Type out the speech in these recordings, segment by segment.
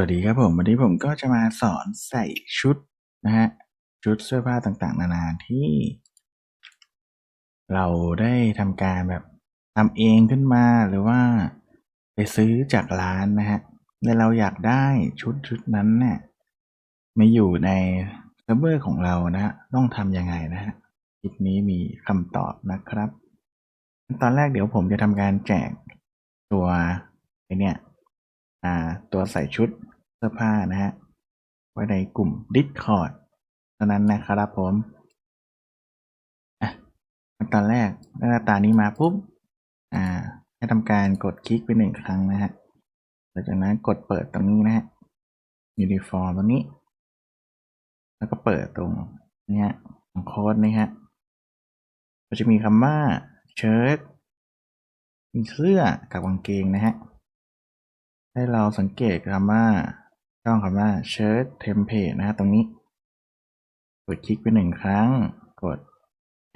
วัสดีครับผมวันนี้ผมก็จะมาสอนใส่ชุดนะฮะชุดเสื้อผ้าต่างๆ นานาที่ เราได้ทำการแบบทำเองขึ้นมาหรือว่าไปซื้อจากร้านนะฮะแล้วเราอยากได้ชุดชุดนั้นเนี่ยมาอยู่ในเซิร์ฟเวอร์ของเรานะฮะต้องทำยังไงนะฮะคลิปนี้มีคำตอบนะครับตอนแรกเดี๋ยวผมจะทำการแจกตัวไอเนี่ยอ่าตัวใส่ชุด เสื้อผ้านะฮะ ไว้ในกลุ่ม Discord เท่านั้นนะครับผมอะตอนแรกหน้าตานี้มาปุ๊บ อ่า ให้ทำการกดคลิกไปหนึ่งครั้งนะฮะหลังจากนั้นกดเปิดตรงนี้นะฮะ Uniform ตรงนี้ แล้วก็เปิดตรงนี้ฮะตรงโค้ดนี่ฮะก็จะมีคำว่าเชิ้ตมีเสื้อกับกางเกงนะฮะให้เราสังเกตคำว่า ช่องคำว่า shirt template นะฮะตรงนี้ กดคลิกไปหนึ่งครั้ง กด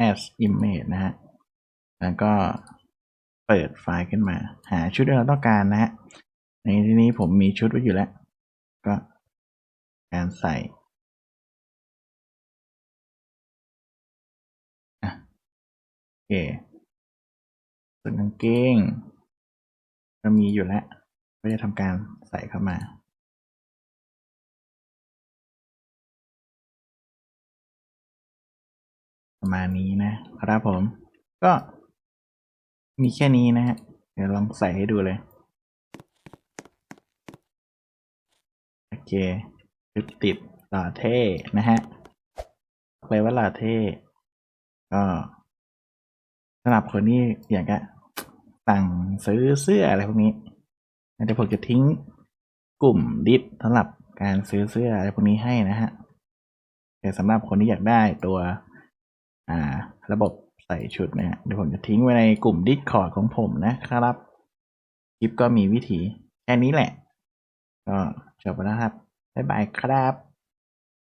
add image นะฮะ แล้วก็เปิดไฟล์ขึ้นมา หาชุดที่เราต้องการนะฮะ ในที่นี้ผมมีชุดไว้อยู่แล้ว ก็การใส่โอเคส่วนกางเกงก็มีอยู่แล้ว ก็จะทำการใส่เข้ามา ประมาณนี้นะครับผม ก็มีแค่นี้นะฮะ เดี๋ยวลองใส่ให้ดูเลย โอเคชุดติดหล่อเท่นะฮะเลยว่าหล่อเท่ก็สำหรับคนที่อยากจะสั่งซื้อเสื้ออะไรพวกนี้เดี๋ยวผมจะทิ้งกลุ่มดิสสำหรับการซื้อเสื้ออะไรพวกนี้ให้นะฮะแต่สำหรับคนที่อยากได้ตัว อ่า ระบบใส่ชุดนะฮะเดี๋ยวผมจะทิ้งไว้ในกลุ่มดิสคอร์ดของผมนะครับคลิปก็มีวิธีแค่นี้แหละ ก็จบแล้วครับ บ๊ายบายครับ